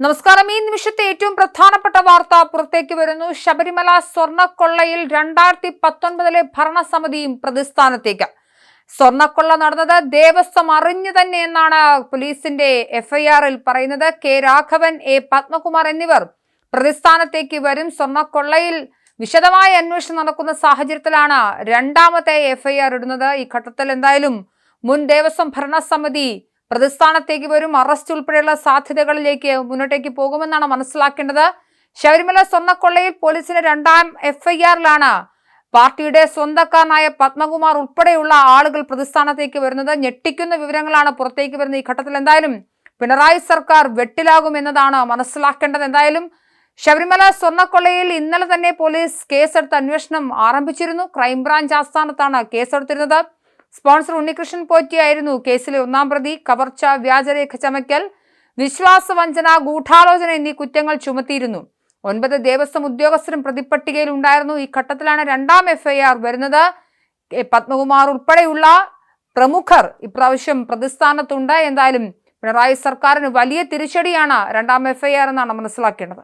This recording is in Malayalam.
നമസ്കാരം. ഈ നിമിഷത്തെ ഏറ്റവും പ്രധാനപ്പെട്ട വാർത്ത പുറത്തേക്ക് വരുന്നു. ശബരിമല സ്വർണക്കൊള്ളയിൽ രണ്ടായിരത്തി പത്തൊൻപതിലെ ഭരണസമിതിയും പ്രതിസ്ഥാനത്തേക്ക്. സ്വർണക്കൊള്ള നടന്നത് ദേവസ്വം അറിഞ്ഞു തന്നെ എന്നാണ് പോലീസിന്റെ എഫ്ഐആറിൽ പറയുന്നത്. കെ രാഘവൻ എ പത്മകുമാർ എന്നിവർ പ്രതിസ്ഥാനത്തേക്ക് വരും. സ്വർണക്കൊള്ളയിൽ വിശദമായ അന്വേഷണം നടക്കുന്ന സാഹചര്യത്തിലാണ് രണ്ടാമത്തെ എഫ്ഐആർ ഇടുന്നത്. ഈ ഘട്ടത്തിൽ എന്തായാലും മുൻ ദേവസ്വം ഭരണസമിതി പ്രതിസ്ഥാനത്തേക്ക് വരും. അറസ്റ്റ് ഉൾപ്പെടെയുള്ള സാധ്യതകളിലേക്ക് മുന്നോട്ടേക്ക് പോകുമെന്നാണ് മനസ്സിലാക്കേണ്ടത്. ശബരിമല സ്വർണക്കൊള്ളയിൽ പോലീസിന്റെ രണ്ടാം എഫ്ഐആറിലാണ് പാർട്ടിയുടെ സ്വന്തക്കാരനായ പത്മകുമാർ ഉൾപ്പെടെയുള്ള ആളുകൾ പ്രതിസ്ഥാനത്തേക്ക് വരുന്നത്. ഞെട്ടിക്കുന്ന വിവരങ്ങളാണ് പുറത്തേക്ക് വരുന്നത്. ഈ ഘട്ടത്തിൽ എന്തായാലും പിണറായി സർക്കാർ വെട്ടിലാകും എന്നതാണ് മനസ്സിലാക്കേണ്ടത്. എന്തായാലും ശബരിമല സ്വർണക്കൊള്ളയിൽ ഇന്നലെ തന്നെ പോലീസ് കേസെടുത്ത് അന്വേഷണം ആരംഭിച്ചിരുന്നു. ക്രൈംബ്രാഞ്ച് ആസ്ഥാനത്താണ് കേസെടുത്തിരുന്നത്. സ്പോൺസർ ഉണ്ണികൃഷ്ണൻ പോറ്റിയായിരുന്നു കേസിലെ ഒന്നാം പ്രതി കവർച്ച വ്യാജരേഖ ചമയ്ക്കൽ വിശ്വാസവഞ്ചന ഗൂഢാലോചന എന്നീ കുറ്റങ്ങൾ ചുമത്തിയിരുന്നു. ഒൻപത് ദേവസ്വം ഉദ്യോഗസ്ഥരും പ്രതിപ്പട്ടികയിൽ ഉണ്ടായിരുന്നു. ഈ ഘട്ടത്തിലാണ് രണ്ടാം എഫ്ഐആർ വരുന്നത്. പത്മകുമാർ ഉൾപ്പെടെയുള്ള പ്രമുഖർ ഇപ്രാവശ്യം പ്രതിസ്ഥാനത്തുണ്ട്. എന്തായാലും പിണറായി സർക്കാരിന് വലിയ തിരിച്ചടിയാണ് രണ്ടാം എഫ്ഐആർ എന്നാണ് മനസ്സിലാക്കേണ്ടത്.